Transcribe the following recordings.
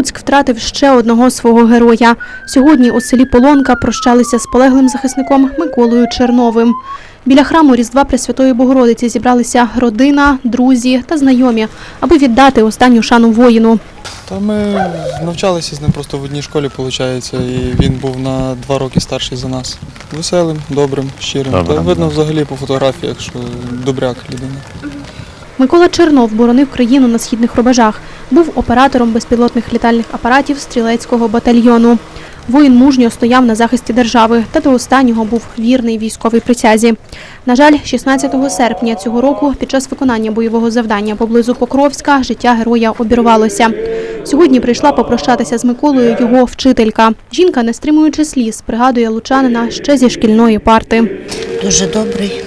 Луцьк втратив ще одного свого героя. Сьогодні у селі Полонка прощалися з полеглим захисником Миколою Черновим. Біля храму Різдва Пресвятої Богородиці зібралися родина, друзі та знайомі, аби віддати останню шану воїну. Та ми навчалися з ним просто в одній школі, виходить, і він був на два роки старший за нас. Веселим, добрим, щирим. Добрим, Та видно да. взагалі по фотографіях, що добряк людина. Микола Чернов боронив країну на східних рубежах. Був оператором безпілотних літальних апаратів стрілецького батальйону. Воїн мужньо стояв на захисті держави та до останнього був вірний військовій присязі. На жаль, 16 серпня цього року під час виконання бойового завдання поблизу Покровська життя героя обірвалося. Сьогодні прийшла попрощатися з Миколою його вчителька. Жінка, не стримуючи сліз, пригадує лучанина ще зі шкільної парти. дуже добрий,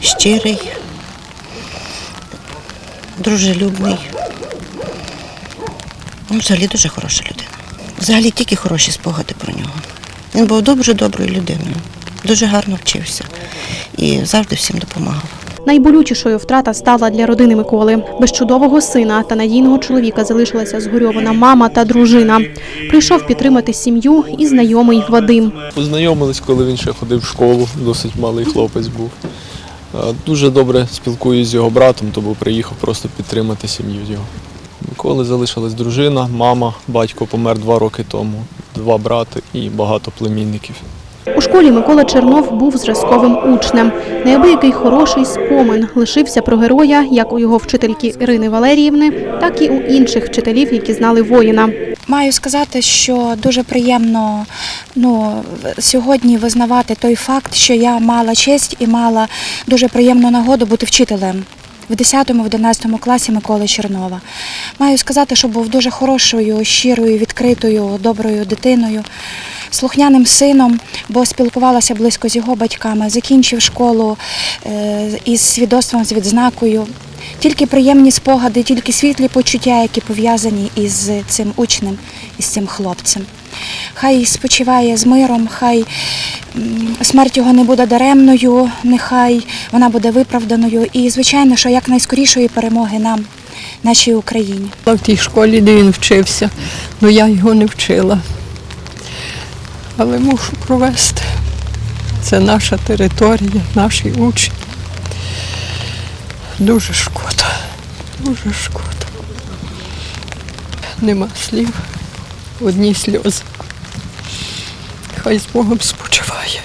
щирий, дружелюбний. Ну, взагалі дуже хороша людина. Взагалі тільки хороші спогади про нього. Він був дуже доброю людиною, дуже гарно вчився і завжди всім допомагав. Найболючішою втрата стала для родини Миколи. Без чудового сина та надійного чоловіка залишилася згорьована мама та дружина. Прийшов підтримати сім'ю і знайомий Вадим. Познайомились, коли він ще ходив в школу, досить малий хлопець був. Е, Дуже добре спілкуюся з його братом, тому приїхав просто підтримати сім'ю його. Миколи залишилась дружина, мама, батько помер два роки тому, два брати і багато племінників. У школі Микола Чернов був зразковим учнем. Неабиякий хороший спомин лишився про героя як у його вчительки Ірини Валеріївни, так і у інших вчителів, які знали воїна. Маю сказати, що дуже приємно ну, сьогодні визнавати той факт, що я мала честь і мала дуже приємну нагоду бути вчителем в 10-11 класі Миколи Чернова. Маю сказати, що був дуже хорошою, щирою, відкритою, доброю дитиною, слухняним сином, бо спілкувалася близько з його батьками, закінчив школу е, із свідоцтвом з відзнакою. Тільки приємні спогади, тільки світлі почуття, які пов'язані із цим учнем, із цим хлопцем. Хай спочиває з миром, хай смерть його не буде даремною, нехай вона буде виправданою. І, звичайно, що якнайскорішої перемоги нам, нашій Україні. в тій школі, де він вчився, але я його не вчила. Але мушу провести. Це наша територія, наші учні. Дуже шкода, дуже шкода. Нема слів, одні сльози. Хай з Богом спочиває.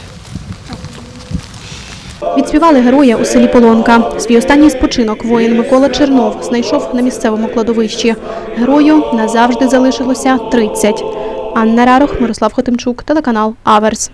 Відспівали героя у селі Полонка. Свій останній спочинок воїн Микола Чернов знайшов на місцевому кладовищі. Герою назавжди залишилося 30. Анна Рарох, Мирослав Хотимчук, телеканал Аверс.